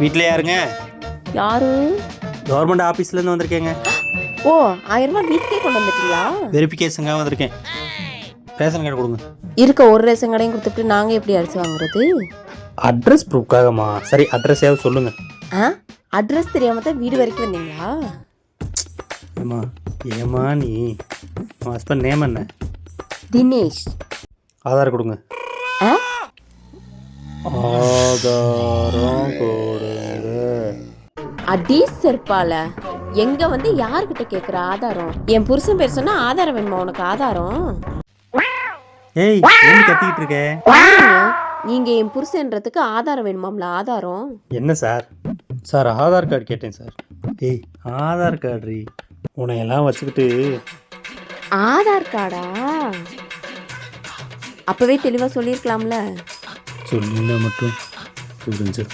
வீட்டில் யாருங்க யாரு? கவர்மெண்ட் ஆஃபீஸ்லேருந்து வந்திருக்கேங்க. ஓ ஆயிரம் ரூபாய் வீட்டுக்கே கொண்டு வந்துட்டீங்களா வெரிஃபிகேஷனுக்காக வந்திருக்கேன். ரேஷன் கார்டு கொடுங்க. இருக்க ஒரு ரேஷன் கடையும் கொடுத்துட்டு நாங்க எப்படி அரிசி வாங்குறது? அட்ரஸ் ப்ரூஃப்காகம்மா சரி அட்ரஸையாவது சொல்லுங்கள் ஆ? அட்ரஸ் தெரியாம தான் வீடு வரைக்கும் வந்தீங்களா? ஏம்மா ஏம்மா நீ? ஹஸ்பண்ட் நேம் என்ன? தினேஷ். ஆதார் கொடுங்க. ஆ? ஆதாரம் கொடுங்க அடி செருப்பால. எங்க வந்து யார்கிட்ட கேக்குற ஆதாரம்? என் புருஷன் பேர் சொன்னா ஆதாரம் வேணுமா உனக்கு? ஆதாரம்? ஏய் ஏன் கத்திக்கிட்டு இருக்க? நீங்க என் புருஷன்றதுக்கு ஆதாரம் வேணுமாம்ல? ஆதாரம்? என்ன சார்? சார் ஆதார் கார்டு கேட்டேன் சார். ஏய் ஆதார் கார்டு ரீ உன்னை எல்லாம் வச்சுக்கிட்டு ஆதார் கார்டா? அப்பவே தெளிவா சொல்லியிருக்கலாம்ல சொல்லினா மட்டும் புரிஞ்சு.